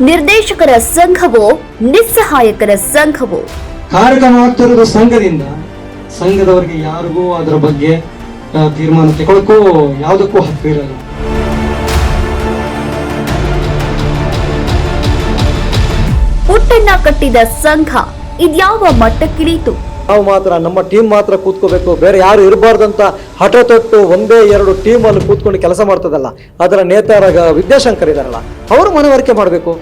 ನಿರ್ದೇಶಕರ ಸಂಘವೋ ನಿಸ್ಸಹಾಯಕರ ಸಂಘವೋ? ಕಾರ್ಯಕ್ರಮ ಆಗ್ತಿರೋದು ಸಂಘದಿಂದ ಸಂಘದವರಿಗೆ ಯಾರಿಗೂ ಅದರ ಬಗ್ಗೆ ತೀರ್ಮಾನ ತಗೊಳಕ್ಕೂ ಯಾವುದಕ್ಕೂ ಹಕ್ಕಿರಲ್ಲ ಪುಟ್ಟಣ್ಣ ಕಟ್ಟಿದ ಸಂಘ ಇದ್ಯಾವ ಮಟ್ಟಕ್ಕಿಳೀತು ನಾವು ಮಾತ್ರ, ನಮ್ಮ ಟೀಮ್ ಮಾತ್ರ ಕೂತ್ಕೋಬೇಕು. ಬೇರೆ ಯಾರು ಇರಬಾರ್ದಂತ ಹಠ ತೊಟ್ಟು ಒಂದೇ ಎರಡು ಟೀಮ್ ಅಲ್ಲಿ ಕೂತ್ಕೊಂಡು ಕೆಲಸ ಮಾಡ್ತದಲ್ಲ. ಅದರ ನೇತಾರಾಗ ವಿದ್ಯಾಶಂಕರ್ ಇದಾರಲ್ಲ ಅವರು ಮನವರಿಕೆ ಮಾಡಬೇಕು.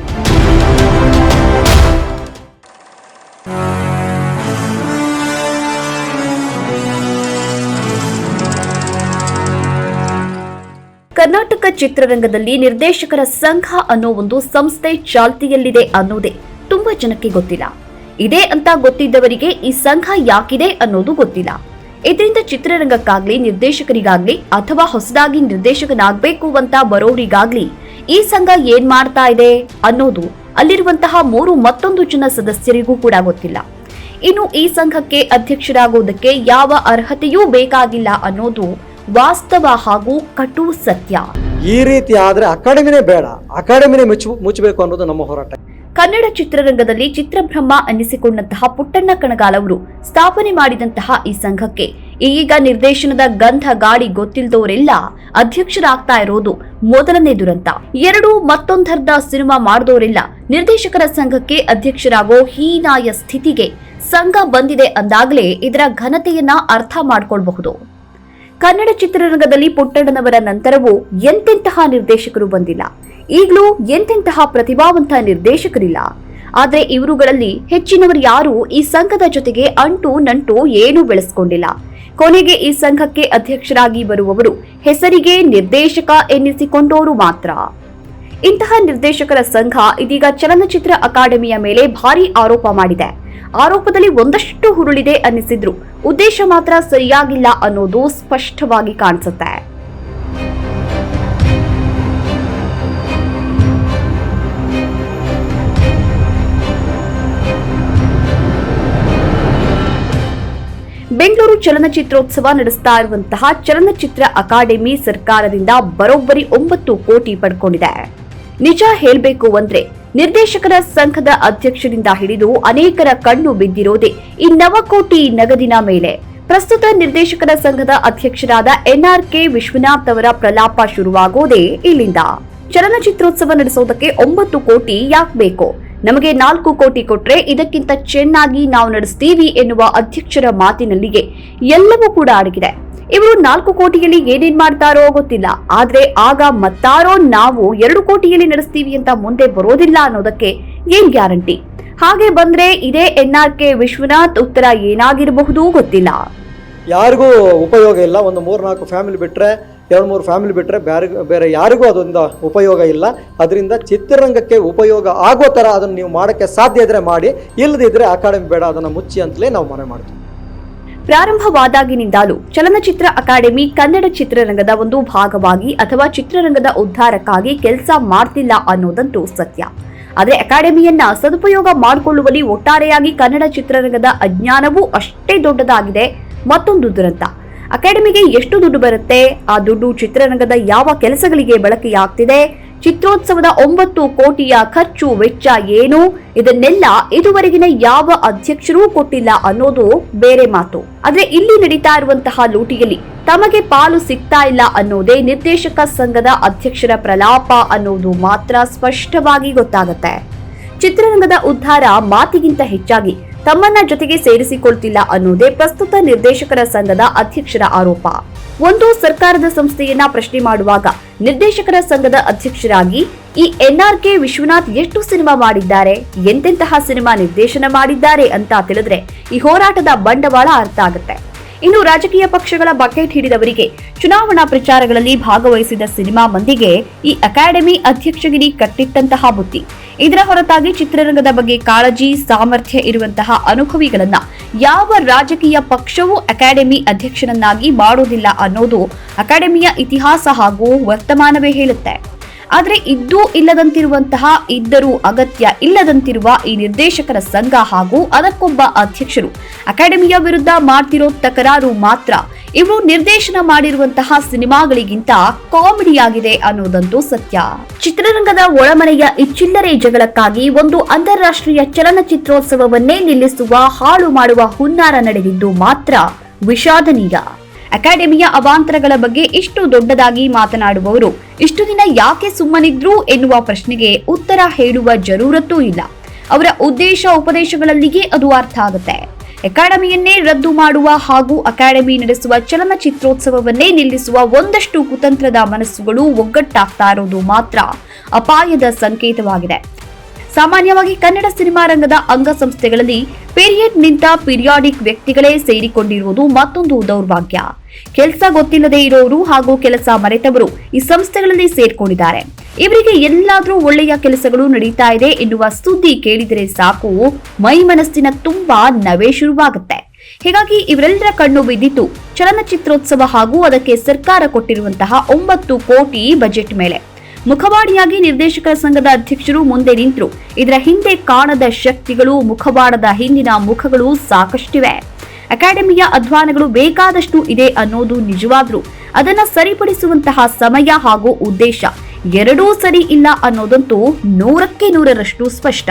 ಕರ್ನಾಟಕ ಚಿತ್ರರಂಗದಲ್ಲಿ ನಿರ್ದೇಶಕರ ಸಂಘ ಅನ್ನೋ ಒಂದು ಸಂಸ್ಥೆ ಚಾಲ್ತಿಯಲ್ಲಿದೆ ಅನ್ನೋದೇ ತುಂಬಾ ಜನಕ್ಕೆ ಗೊತ್ತಿಲ್ಲ. ಇದೆ ಅಂತ ಗೊತ್ತಿದ್ದವರಿಗೆ ಈ ಸಂಘ ಯಾಕಿದೆ ಅನ್ನೋದು ಗೊತ್ತಿಲ್ಲ. ಇದರಿಂದ ಚಿತ್ರರಂಗಕ್ಕಾಗ್ಲಿ, ನಿರ್ದೇಶಕರಿಗಾಗ್ಲಿ ಅಥವಾ ಹೊಸದಾಗಿ ನಿರ್ದೇಶಕನಾಗಬೇಕು ಅಂತ ಬರೋರಿಗಾಗ್ಲಿ ಈ ಸಂಘ ಏನ್ ಮಾಡ್ತಾ ಇದೆ ಅನ್ನೋದು ಅಲ್ಲಿರುವಂತಹ ಮೂರು ಮತ್ತೊಂದು ಜನ ಸದಸ್ಯರಿಗೂ ಕೂಡ ಗೊತ್ತಿಲ್ಲ. ಇನ್ನು ಈ ಸಂಘಕ್ಕೆ ಅಧ್ಯಕ್ಷರಾಗುವುದಕ್ಕೆ ಯಾವ ಅರ್ಹತೆಯೂ ಬೇಕಾಗಿಲ್ಲ ಅನ್ನೋದು ವಾಸ್ತವ ಹಾಗೂ ಕಟು ಸತ್ಯ. ಈ ರೀತಿ ಆದ್ರೆ ಅಕಾಡೆಮಿನೇ ಬೇಡ. ಅಕಾಡೆಮಿನೇ ಮುಚ್ಚ ಮುಚ್ಚಬೇಕು ಅನ್ನೋದು ನಮ್ಮ ಹೋರಾಟ. ಕನ್ನಡ ಚಿತ್ರರಂಗದಲ್ಲಿ ಚಿತ್ರಬ್ರಹ್ಮ ಅನ್ನಿಸಿಕೊಂಡಂತಹ ಪುಟ್ಟಣ್ಣ ಕಣಗಾಲ್ ಅವರು ಸ್ಥಾಪನೆ ಮಾಡಿದಂತಹ ಈ ಸಂಘಕ್ಕೆ ಈಗ ನಿರ್ದೇಶನದ ಗಂಧ ಗಾಡಿ ಗೊತ್ತಿಲ್ಲದವರೆಲ್ಲ ಅಧ್ಯಕ್ಷರಾಗ್ತಾ ಇರೋದು ಮೊದಲನೇ ದುರಂತ. ಎರಡು ಮತ್ತೊಂದರ್ಧ ಸಿನಿಮಾ ಮಾಡಿದವರೆಲ್ಲ ನಿರ್ದೇಶಕರ ಸಂಘಕ್ಕೆ ಅಧ್ಯಕ್ಷರಾಗೋ ಹೀನಾಯ ಸ್ಥಿತಿಗೆ ಸಂಘ ಬಂದಿದೆ ಅಂದಾಗಲೇ ಇದರ ಘನತೆಯನ್ನ ಅರ್ಥ ಮಾಡ್ಕೊಳ್ಬಹುದು. ಕನ್ನಡ ಚಿತ್ರರಂಗದಲ್ಲಿ ಪುಟ್ಟಣ್ಣನವರ ನಂತರವೂ ಎಂತೆಂತಹ ನಿರ್ದೇಶಕರು ಬಂದಿಲ್ಲ. ಈಗಲೂ ಎಂತೆಂತಹ ಪ್ರತಿಭಾವಂತ ನಿರ್ದೇಶಕರಿಲ್ಲ. ಆದರೆ ಇವರುಗಳಲ್ಲಿ ಹೆಚ್ಚಿನವರು ಯಾರೂ ಈ ಸಂಘದ ಜೊತೆಗೆ ಅಂಟು ನಂಟು ಏನೂ ಬೆಳೆಸ್ಕೊಂಡಿಲ್ಲ. ಕೊನೆಗೆ ಈ ಸಂಘಕ್ಕೆ ಅಧ್ಯಕ್ಷರಾಗಿ ಬರುವವರು ಹೆಸರಿಗೆ ನಿರ್ದೇಶಕ ಎನ್ನಿಸಿಕೊಂಡವರು ಮಾತ್ರ. ಇಂತಹ ನಿರ್ದೇಶಕರ ಸಂಘ ಇದೀಗ ಚಲನಚಿತ್ರ ಅಕಾಡೆಮಿಯ ಮೇಲೆ ಭಾರಿ ಆರೋಪ ಮಾಡಿದೆ. ಆರೋಪದಲ್ಲಿ ಒಂದಷ್ಟು ಹುರುಳಿದೆ ಅನ್ನಿಸಿದ್ರು. ಉದ್ದೇಶ ಮಾತ್ರ ಸರಿಯಾಗಿಲ್ಲ ಅನ್ನೋದು ಸ್ಪಷ್ಟವಾಗಿ ಕಾಣಿಸುತ್ತೆ. ಬೆಂಗಳೂರು ಚಲನಚಿತ್ರೋತ್ಸವ ನಡೆಸ್ತಾ ಇರುವಂತಹ ಚಲನಚಿತ್ರ ಅಕಾಡೆಮಿ ಸರ್ಕಾರದಿಂದ ಬರೋಬ್ಬರಿ ಒಂಬತ್ತು ಕೋಟಿ ಪಡ್ಕೊಂಡಿದೆ. ನಿಜ ಹೇಳಬೇಕು ಅಂದ್ರೆ ನಿರ್ದೇಶಕರ ಸಂಘದ ಅಧ್ಯಕ್ಷರಿಂದ ಹಿಡಿದು ಅನೇಕರ ಕಣ್ಣು ಬಿದ್ದಿರೋದೇ ಈ ನವಕೋಟಿ ನಗದಿನ ಮೇಲೆ. ಪ್ರಸ್ತುತ ನಿರ್ದೇಶಕರ ಸಂಘದ ಅಧ್ಯಕ್ಷರಾದ ಎನ್ಆರ್ಕೆ ವಿಶ್ವನಾಥ್ ಅವರ ಪ್ರಲಾಪ ಶುರುವಾಗೋದೇ ಇಲ್ಲಿಂದ. ಚಲನಚಿತ್ರೋತ್ಸವ ನಡೆಸೋದಕ್ಕೆ ಒಂಬತ್ತು ಕೋಟಿ ಯಾಕ್ ಬೇಕು? ನಮಗೆ ನಾಲ್ಕು ಕೋಟಿ ಕೊಟ್ರೆ ಇದಕ್ಕಿಂತ ಚೆನ್ನಾಗಿ ನಾವು ನಡೆಸ್ತೀವಿ ಎನ್ನುವ ಅಧ್ಯಕ್ಷರ ಮಾತಿನಲ್ಲಿಗೆ ಎಲ್ಲವೂ ಕೂಡ ಅಡಗಿದೆ. ಇವರು ನಾಲ್ಕು ಕೋಟಿಯಲ್ಲಿ ಏನೇನ್ ಮಾಡ್ತಾರೋ ಗೊತ್ತಿಲ್ಲ. ಆದ್ರೆ ಆಗ ಮತ್ತಾರೋ ನಾವು ಎರಡು ಕೋಟಿಯಲ್ಲಿ ನಡೆಸ್ತೀವಿ ಅಂತ ಮುಂದೆ ಬರೋದಿಲ್ಲ ಅನ್ನೋದಕ್ಕೆ ಏನ್ ಗ್ಯಾರಂಟಿ? ಹಾಗೆ ಬಂದ್ರೆ ಇದೇ ಎನ್ಆರ್ಕೆ ವಿಶ್ವನಾಥ್ ಉತ್ತರ ಏನಾಗಿರಬಹುದು ಗೊತ್ತಿಲ್ಲ. ಯಾರಿಗೂ ಉಪಯೋಗ ಇಲ್ಲ. ಒಂದು ಮೂರು ನಾಲ್ಕು ಫ್ಯಾಮಿಲಿ ಬಿಟ್ಟರೆ ಎರಡು ಮೂರು ಫ್ಯಾಮಿಲಿ ಬಿಟ್ಟರೆ ಬೇರೆ ಬೇರೆ ಯಾರಿಗೂ ಅದೊಂದು ಉಪಯೋಗ ಇಲ್ಲ. ಅದರಿಂದ ಚಿತ್ರರಂಗಕ್ಕೆ ಉಪಯೋಗ ಆಗೋ ಥರ ಅದನ್ನು ನೀವು ಮಾಡೋಕ್ಕೆ ಸಾಧ್ಯ ಇದ್ರೆ ಮಾಡಿ ಇಲ್ಲದಿದ್ದರೆ ಅಕಾಡೆಮಿ ಬೇಡ, ಅದನ್ನು ಮುಚ್ಚಿ ಅಂತಲೇ ನಾವು ಮನೆ ಮಾಡ್ತೀವಿ. ಪ್ರಾರಂಭವಾದಾಗಿನಿಂದಲೂ ಚಲನಚಿತ್ರ ಅಕಾಡೆಮಿ ಕನ್ನಡ ಚಿತ್ರರಂಗದ ಒಂದು ಭಾಗವಾಗಿ ಅಥವಾ ಚಿತ್ರರಂಗದ ಉದ್ಧಾರಕ್ಕಾಗಿ ಕೆಲಸ ಮಾಡ್ತಿಲ್ಲ ಅನ್ನೋದಂತೂ ಸತ್ಯ. ಆದರೆ ಅಕಾಡೆಮಿಯನ್ನ ಸದುಪಯೋಗ ಮಾಡಿಕೊಳ್ಳುವಲ್ಲಿ ಒಟ್ಟಾರೆಯಾಗಿ ಕನ್ನಡ ಚಿತ್ರರಂಗದ ಅಜ್ಞಾನವೂ ಅಷ್ಟೇ ದೊಡ್ಡದಾಗಿದೆ. ಮತ್ತೊಂದು ದುರಂತ. ಅಕಾಡೆಮಿಗೆ ಎಷ್ಟು ದುಡ್ಡು ಬರುತ್ತೆ? ಆ ದುಡ್ಡು ಚಿತ್ರರಂಗದ ಯಾವ ಕೆಲಸಗಳಿಗೆ ಬಳಕೆಯಾಗ್ತಿದೆ? ಚಿತ್ರೋತ್ಸವದ ಒಂಬತ್ತು ಕೋಟಿಯ ಖರ್ಚು ವೆಚ್ಚ ಏನು? ಇದನ್ನೆಲ್ಲ ಇದುವರೆಗಿನ ಯಾವ ಅಧ್ಯಕ್ಷರೂ ಕೊಟ್ಟಿಲ್ಲ ಅನ್ನೋದು ಬೇರೆ ಮಾತು. ಆದ್ರೆ ಇಲ್ಲಿ ನಡೀತಾ ಇರುವಂತಹ ಲೂಟಿಯಲ್ಲಿ ತಮಗೆ ಪಾಲು ಸಿಗ್ತಾ ಇಲ್ಲ ಅನ್ನೋದೇ ನಿರ್ದೇಶಕ ಸಂಘದ ಅಧ್ಯಕ್ಷರ ಪ್ರಲಾಪ ಅನ್ನೋದು ಮಾತ್ರ ಸ್ಪಷ್ಟವಾಗಿ ಗೊತ್ತಾಗತ್ತೆ. ಚಿತ್ರರಂಗದ ಉದ್ಧಾರ ಮಾತಿಗಿಂತ ಹೆಚ್ಚಾಗಿ ತಮ್ಮನ್ನ ಜೊತೆಗೆ ಸೇರಿಸಿಕೊಳ್ತಿಲ್ಲ ಅನ್ನೋದೇ ಪ್ರಸ್ತುತ ನಿರ್ದೇಶಕರ ಸಂಘದ ಅಧ್ಯಕ್ಷರ ಆರೋಪ. ಒಂದು ಸರ್ಕಾರದ ಸಂಸ್ಥೆಯನ್ನ ಪ್ರಶ್ನೆ ಮಾಡುವಾಗ ನಿರ್ದೇಶಕರ ಸಂಘದ ಅಧ್ಯಕ್ಷರಾಗಿ ಈ ಎನ್ಆರ್ಕೆ ವಿಶ್ವನಾಥ್ ಎಷ್ಟು ಸಿನಿಮಾ ಮಾಡಿದ್ದಾರೆ, ಎಂತೆಂತಹ ಸಿನಿಮಾ ನಿರ್ದೇಶನ ಮಾಡಿದ್ದಾರೆ ಅಂತ ತಿಳಿದ್ರೆ ಈ ಹೋರಾಟದ ಬಂಡವಾಳ ಅರ್ಥ ಆಗುತ್ತೆ. ಇನ್ನು ರಾಜಕೀಯ ಪಕ್ಷಗಳ ಬಕೆಟ್ ಹಿಡಿದವರಿಗೆ ಚುನಾವಣಾ ಪ್ರಚಾರಗಳಲ್ಲಿ ಭಾಗವಹಿಸಿದ ಸಿನಿಮಾ ಮಂದಿಗೆ ಈ ಅಕಾಡೆಮಿ ಅಧ್ಯಕ್ಷಗಿರಿ ಕಟ್ಟಿಟ್ಟಂತಹ ಬುತ್ತಿ ಇದರ ಹೊರತಾಗಿ ಚಿತ್ರರಂಗದ ಬಗ್ಗೆ ಕಾಳಜಿ, ಸಾಮರ್ಥ್ಯ ಇರುವಂತಹ ಅನುಭವಿಗಳನ್ನ ಯಾವ ರಾಜಕೀಯ ಪಕ್ಷವೂ ಅಕಾಡೆಮಿ ಅಧ್ಯಕ್ಷನನ್ನಾಗಿ ಮಾಡುವುದಿಲ್ಲ ಅನ್ನೋದು ಅಕಾಡೆಮಿಯ ಇತಿಹಾಸ ಹಾಗೂ ವರ್ತಮಾನವೇ ಹೇಳುತ್ತೆ. ಆದ್ರೆ ಇದ್ದೂ ಇಲ್ಲದಂತಿರುವಂತಹ, ಇದ್ದರೂ ಅಗತ್ಯ ಇಲ್ಲದಂತಿರುವ ಈ ನಿರ್ದೇಶಕರ ಸಂಘ ಹಾಗೂ ಅದಕ್ಕೊಬ್ಬ ಅಧ್ಯಕ್ಷರು. ಅಕಾಡೆಮಿಯ ವಿರುದ್ಧ ಮಾಡ್ತಿರೋ ತಕರಾರು ಮಾತ್ರ. ಇವರು ನಿರ್ದೇಶನ ಮಾಡಿರುವಂತಹ ಸಿನಿಮಾಗಳಿಗಿಂತ ಕಾಮಿಡಿಯಾಗಿದೆ ಅನ್ನೋದಂತೂ ಸತ್ಯ. ಚಿತ್ರರಂಗದ ಒಳಮನೆಯ ಈ ಚಿಲ್ಲರೆ ಜಗಳಕ್ಕಾಗಿ ಒಂದು ಅಂತಾರಾಷ್ಟ್ರೀಯ ಚಲನಚಿತ್ರೋತ್ಸವವನ್ನೇ ನಿಲ್ಲಿಸುವ ಹಾಳು ಮಾಡುವ ಹುನ್ನಾರ ನಡೆದಿದ್ದು ಮಾತ್ರ ವಿಷಾದನೀಯ. ಅಕಾಡೆಮಿಯ ಅವಾಂತರಗಳ ಬಗ್ಗೆ ಇಷ್ಟು ದೊಡ್ಡದಾಗಿ ಮಾತನಾಡುವವರು, ಇಷ್ಟು ದಿನ ಯಾಕೆ ಸುಮ್ಮನಿದ್ರು ಎನ್ನುವ ಪ್ರಶ್ನೆಗೆ ಉತ್ತರ ಹೇಳುವ ಜರೂರತ್ತೂ ಇಲ್ಲ. ಅವರ ಉದ್ದೇಶ ಉಪದೇಶಗಳಲ್ಲಿಯೇ ಅದು ಅರ್ಥ ಆಗುತ್ತೆ. ಅಕಾಡೆಮಿಯನ್ನೇ ರದ್ದು ಮಾಡುವ ಹಾಗೂ ಅಕಾಡೆಮಿ ನಡೆಸುವ ಚಲನಚಿತ್ರೋತ್ಸವವನ್ನೇ ನಿಲ್ಲಿಸುವ ಒಂದಷ್ಟು ಕುತಂತ್ರದ ಮನಸ್ಸುಗಳು ಒಗ್ಗಟ್ಟಾಗ್ತಾ ಇರೋದು ಮಾತ್ರ ಅಪಾಯದ ಸಂಕೇತವಾಗಿದೆ. ಸಾಮಾನ್ಯವಾಗಿ ಕನ್ನಡ ಸಿನಿಮಾ ರಂಗದ ಅಂಗಸಂಸ್ಥೆಗಳಲ್ಲಿ ಪೀರಿಯಡ್ ನಿಂತ ಪೀರಿಯಾಡಿಕ್ ವ್ಯಕ್ತಿಗಳೇ ಸೇರಿಕೊಂಡಿರುವುದು ಮತ್ತೊಂದು ದೌರ್ಭಾಗ್ಯ. ಕೆಲಸ ಗೊತ್ತಿಲ್ಲದೆ ಇರೋರು ಹಾಗೂ ಕೆಲಸ ಮರೆತವರು ಈ ಸಂಸ್ಥೆಗಳಲ್ಲಿ ಸೇರ್ಕೊಂಡಿದ್ದಾರೆ. ಇವರಿಗೆ ಎಲ್ಲಾದರೂ ಒಳ್ಳೆಯ ಕೆಲಸಗಳು ನಡೀತಾ ಇದೆ ಎನ್ನುವ ಸುದ್ದಿ ಕೇಳಿದರೆ ಸಾಕು. ಮೈ ಮನಸ್ಸಿನ ತುಂಬಾ ನವೆ ಶುರುವಾಗುತ್ತೆ. ಹೀಗಾಗಿ ಇವರೆಲ್ಲರ ಕಣ್ಣು ಬಿದ್ದಿತ್ತು ಚಲನಚಿತ್ರೋತ್ಸವ ಹಾಗೂ ಅದಕ್ಕೆ ಸರ್ಕಾರ ಕೊಟ್ಟಿರುವಂತಹ ಒಂಬತ್ತು ಕೋಟಿ ಬಜೆಟ್ ಮೇಲೆ. ಮುಖವಾಡಿಯಾಗಿ ನಿರ್ದೇಶಕರ ಸಂಘದ ಅಧ್ಯಕ್ಷರು ಮುಂದೆ ನಿಂತರು. ಇದರ ಹಿಂದೆ ಕಾಣದ ಶಕ್ತಿಗಳು, ಮುಖವಾಡದ ಹಿಂದಿನ ಮುಖಗಳು ಸಾಕಷ್ಟಿವೆ. ಅಕಾಡೆಮಿಯ ಅಧ್ವಾನಗಳು ಬೇಕಾದಷ್ಟು ಇದೆ ಅನ್ನೋದು ನಿಜವಾದರೂ ಅದನ್ನ ಸರಿಪಡಿಸುವಂತಹ ಸಮಯ ಹಾಗೂ ಉದ್ದೇಶ. ಎರಡೂ ಸರಿ ಇಲ್ಲ ಅನ್ನೋದಂತೂ ನೂರಕ್ಕೆ ನೂರರಷ್ಟು ಸ್ಪಷ್ಟ.